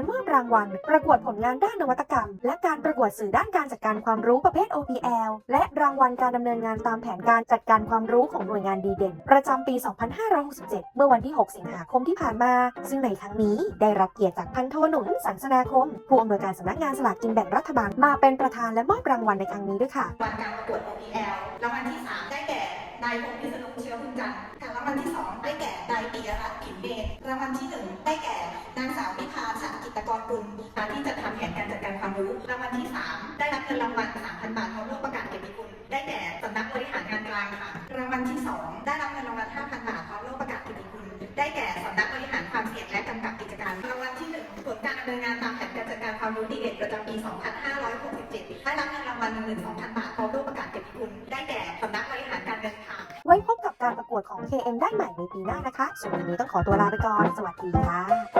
การมอบรางวัล ประกวดผลงานด้านนวัตกรรม และการประกวดสื่อด้านการจัดการความรู้ประเภท OPL และรางวัลการดำเนินงานตามแผนการจัดการความรู้ของหน่วยงานดีเด่น ประจำปี 2567 เมื่อวันที่ 6 สิงหาคมที่ผ่านมา ซึ่งในครั้งนี้ได้รับเกียรติจากพันโทหนุนสังสนาคม ผู้อำนวยการสำนักงานสลากกินแบ่งรัฐบาลมาเป็นประธานและมอบรางวัลในครั้งนี้ด้วยค่ะรางวัลการประกวด OPL รางวัลที่ 3 ได้แก่นายพงษ์พิษณุเชื้อคุณจันทร์รางวัลที่ 2 ได้แก่นายปิยรัตน์ขิมเดชรางวัลที่ 1 ได้ กิตกรกุลค่ะที่จะทำแผนการจัดการความรู้รางวัลที่ 3 ได้รับเงินรางวัล3,000 บาทพร้อมร่วมประกาศเกียรติคุณ ได้แก่สำนักบริหารงานกลางค่ะ รางวัลที่ 2 ได้รับเงินรางวัล5,000 บาทพร้อมร่วมประกาศเกียรติคุณ ได้แก่สำนักบริหารความเสี่ยงและกำกับกิจการรางวัลที่ 1 ผลการดำเนินงานตามแผนการจัดการความรู้ดีเด่นประจำปี 2567 ได้รับเงินรางวัล12,000 บาทพร้อมร่วมประกาศเกียรติคุณ ได้แก่สำนักบริหารการเงินค่ะ ไว้พบกับการประกวดของ KM ได้ใหม่ในปีหน้านะคะส่วนวันนี้ต้องขอตัวลาไปก่อน สวัสดีค่ะ